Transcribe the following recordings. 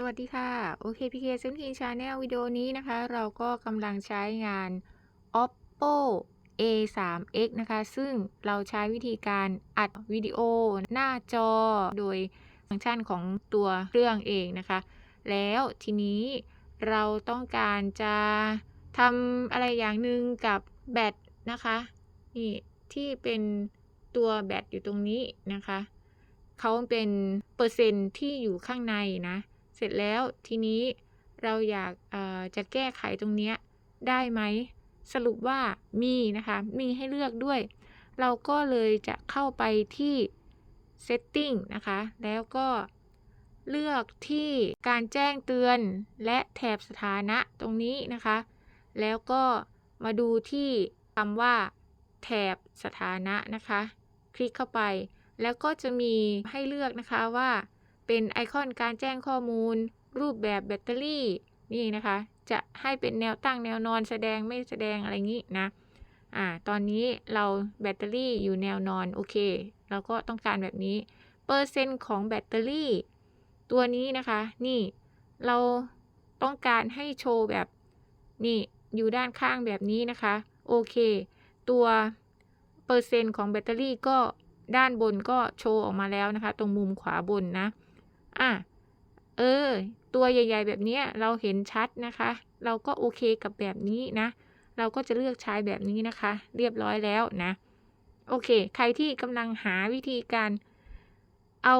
สวัสดีค่ะ โอเค PK เซนทีชาแนลวิดีโอนี้นะคะ เราก็กำลังใช้งาน oppo a 3 x นะคะ ซึ่งเราใช้วิธีการอัดวิดีโอหน้าจอโดยฟังก์ชันของตัวเครื่องเองนะคะ แล้วทีนี้เราต้องการจะทำอะไรอย่างหนึ่งกับแบตนะคะ นี่ที่เป็นตัวแบตอยู่ตรงนี้นะคะ เขาเป็นเปอร์เซ็นต์ที่อยู่ข้างในนะ เสร็จแล้วทีนี้เราอยากจะแก้ไขตรงนี้ได้ไหม สรุปว่ามีนะคะ มีให้เลือกด้วย เราก็เลยจะเข้าไปที่ setting นะคะ แล้วก็เลือกที่การแจ้งเตือนและแถบสถานะตรงนี้นะคะ แล้วก็มาดูที่คำว่า แถบสถานะนะคะ คลิกเข้าไป แล้วก็จะมีให้เลือกนะคะว่า เป็นไอคอนการแจ้งข้อมูล รูปแบบแบตเตอรี่นี่นะคะ จะให้เป็นแนวตั้งแนวนอนแสดงไม่แสดงอะไรงี้นะอ่าตอนนี้เราแบตเตอรี่อยู่แนวนอนโอเค เราก็ต้องการแบบนี้เปอร์เซ็นต์ของแบตเตอรี่ ตัวนี้นะคะนี่เราต้องการให้โชว์แบบนี่อยู่ด้านข้างแบบนี้นะคะโอเค ตัวเปอร์เซ็นต์ของแบตเตอรี่ก็ด้านบนก็โชว์ออกมาแล้วนะคะ ตรงมุมขวาบนนะ อะเออ ตัวใหญ่ ๆ แบบนี้เราเห็นชัดนะคะ เราก็โอเคกับแบบนี้นะ เราก็จะเลือกใช้แบบนี้นะคะ เรียบร้อยแล้วนะ โอเค ใครที่กำลังหาวิธีการเอา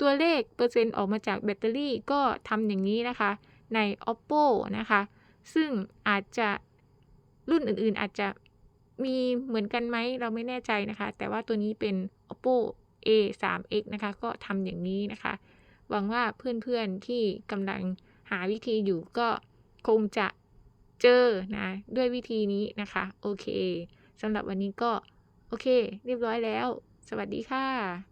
ตัวเลขเปอร์เซ็นต์ออกมาจากแบตเตอรี่ก็ทำอย่างนี้นะคะ ใน oppo นะคะ ซึ่งอาจจะรุ่นอื่นๆอาจจะมีเหมือนกันไหมเราไม่แน่ใจนะคะ แต่ว่าตัวนี้เป็น oppo a 3 x นะคะ ก็ทำอย่างนี้นะคะ หวังว่าเพื่อนๆที่กำลังหาวิธีอยู่ก็คงจะเจอนะด้วยวิธีนี้นะคะ โอเคสำหรับวันนี้ก็ โอเค เรียบร้อยแล้ว สวัสดีค่ะ